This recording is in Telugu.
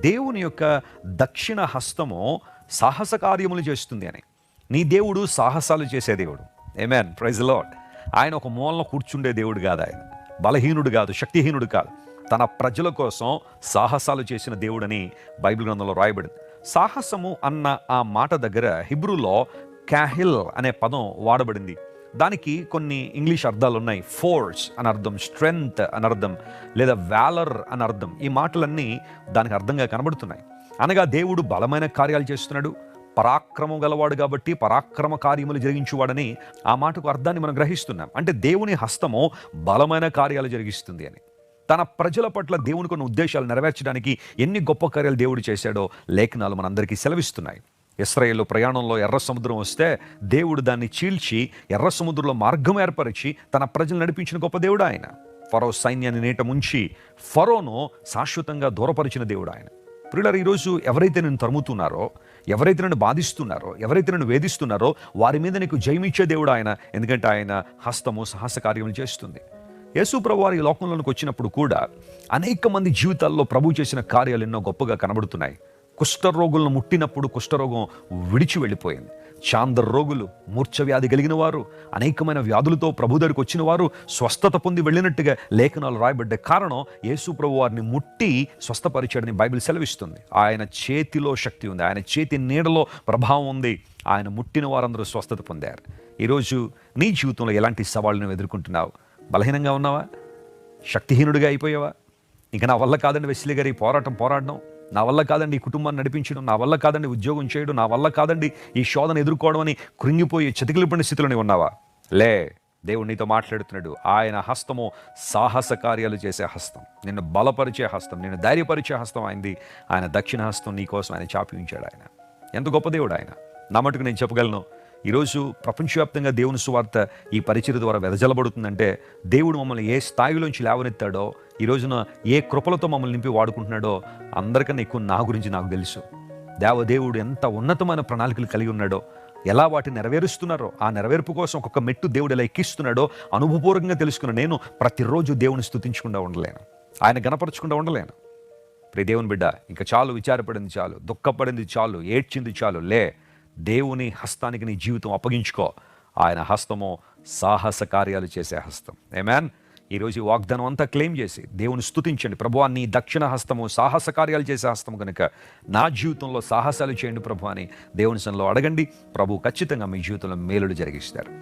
దేవుని యొక్క దక్షిణ హస్తము సాహస కార్యములు చేస్తుంది అని. నీ దేవుడు సాహసాలు చేసే దేవుడు. ఏమేన్ ప్రైజ్ లాడ్ ఆయన ఒక మూలన కూర్చుండే దేవుడు కాదు ఆయన. బలహీనుడు కాదు శక్తిహీనుడు కాదు. తన ప్రజల కోసం సాహసాలు చేసిన దేవుడని బైబిల్ గ్రంథంలో రాయబడింది. సాహసము అన్న ఆ మాట దగ్గర హిబ్రూలో క్యాహిల్ అనే పదం వాడబడింది. దానికి కొన్ని ఇంగ్లీష్ అర్థాలు ఉన్నాయి ఫోర్స్ అని అర్థం స్ట్రెంగ్త్ అని అర్థం లేదా వ్యాలర్ అని అర్థం. ఈ మాటలన్నీ దానికి అర్థంగా కనబడుతున్నాయి. అనగా దేవుడు బలమైన కార్యాలు చేస్తున్నాడు. పరాక్రమం గలవాడు కాబట్టి పరాక్రమ కార్యములు జరిగించువాడని ఆ మాటకు అర్థాన్ని మనం గ్రహిస్తున్నాం. అంటే దేవుని హస్తము బలమైన కార్యాలు జరిగిస్తుంది అని. తన ప్రజల పట్ల దేవుని కొన్ని ఉద్దేశాలు నెరవేర్చడానికి ఎన్ని గొప్ప కార్యాలు దేవుడు చేశాడో లేఖనాలు మనందరికీ సెలవిస్తున్నాయి. ఇస్రాయేల్ ప్రయాణంలో ఎర్ర సముద్రం వస్తే దేవుడు దాన్ని చీల్చి ఎర్ర సముద్రంలో మార్గం ఏర్పరిచి తన ప్రజలు నడిపించిన గొప్ప దేవుడు ఆయన. ఫరో సైన్యాన్ని నీట ముంచి ఫరోను శాశ్వతంగా దూరపరిచిన దేవుడు ఆయన. ప్రియులారు ఈరోజు ఎవరైతే నేను తరుముతున్నారో ఎవరైతే నన్ను బాధిస్తున్నారో ఎవరైతే నన్ను వేధిస్తున్నారో వారి మీద నీకు జయమిచ్చే దేవుడు ఆయన. ఎందుకంటే ఆయన హస్తము సాహస కార్యములు చేస్తుంది. యేసు ప్రభు వారి ఈ లోకంలోనికి వచ్చినప్పుడు కూడా అనేక మంది జీవితాల్లో ప్రభు చేసిన కార్యాలు ఎన్నో గొప్పగా కనబడుతున్నాయి. కుష్ఠరోగులను ముట్టినప్పుడు కుష్ఠరోగం విడిచి వెళ్ళిపోయింది. చాందర్ రోగులు మూర్ఛవ్యాధి కలిగిన వారు అనేకమైన వ్యాధులతో ప్రభు దగ్గరికి వచ్చిన వారు స్వస్థత పొంది వెళ్ళినట్టుగా లేఖనాలు రాయబడ్డే కారణం యేసు ప్రభు వారిని ముట్టి స్వస్థపరిచాడని బైబిల్ సెలవిస్తుంది. ఆయన చేతిలో శక్తి ఉంది ఆయన చేతి నీడలో ప్రభావం ఉంది. ఆయన ముట్టిన వారందరూ స్వస్థత పొందారు. ఈరోజు నీ జీవితంలో ఎలాంటి సవాళ్ళను ఎదుర్కొంటున్నావు? బలహీనంగా ఉన్నావా? శక్తిహీనుడిగా అయిపోయావా? ఇంకా నా వల్ల కాదండి వెస్లీ గారి పోరాటం పోరాడడం నా వల్ల కాదండి ఈ కుటుంబాన్ని నడిపించడం నా వల్ల కాదండి ఉద్యోగం చేయడం నా వల్ల కాదండి ఈ శోధన ఎదుర్కోవడం అని కృంగిపోయి చతికిలిపడిన స్థితిలోనే ఉన్నావా? లే దేవుడు నీతో మాట్లాడుతున్నాడు. ఆయన హస్తము సాహస కార్యాలు చేసే హస్తం. నిన్ను బలపరిచే హస్తం నిన్ను ధైర్యపరిచే హస్తం అయింది ఆయన దక్షిణ హస్తం నీ కోసం ఆయన చాపించాడు ఆయన. ఎంత గొప్ప దేవుడు ఆయన. నా మటుకు నేను చెప్పగలను ఈరోజు ప్రపంచవ్యాప్తంగా దేవుని సువార్త ఈ పరిచయ ద్వారా వెదజల్లబడుతుందంటే దేవుడు మమ్మల్ని ఏ స్థాయిలోంచి లేవనెత్తాడో ఈ రోజున ఏ కృపలతో మమ్మల్ని నింపి వాడుకుంటున్నాడో అందరికన్నా ఎక్కువ నా గురించి నాకు తెలుసు. దేవదేవుడు ఎంత ఉన్నతమైన ప్రణాళికలు కలిగి ఉన్నాడో ఎలా వాటిని నెరవేరుస్తున్నారో ఆ నెరవేర్పు కోసం ఒక్కొక్క మెట్టు దేవుడు ఎలా ఎక్కిస్తున్నాడో అనుభవపూర్వకంగా తెలుసుకున్న నేను ప్రతిరోజు దేవుని స్థుతించకుండా ఉండలేను. ఆయన గణపరచకుండా ఉండలేను. ప్రే దేవుని బిడ్డ ఇంకా చాలు విచారపడింది చాలు దుఃఖపడింది చాలు ఏడ్చింది చాలు లే. దేవుని హస్తానికి నీ జీవితం అప్పగించుకో. ఆయన హస్తము సాహస కార్యాలు చేసే హస్తం. ఏమాన్ ఈరోజు వాగ్దానం అంతా క్లెయిమ్ చేసి దేవుని స్థుతించండి ప్రభు నీ దక్షిణ హస్తము సాహస కార్యాలు చేసే హస్తం కనుక నా జీవితంలో సాహసాలు చేయండి ప్రభు అని దేవుని సన్నిలో అడగండి. ప్రభు ఖచ్చితంగా మీ జీవితంలో మేలుడు జరిగిస్తారు.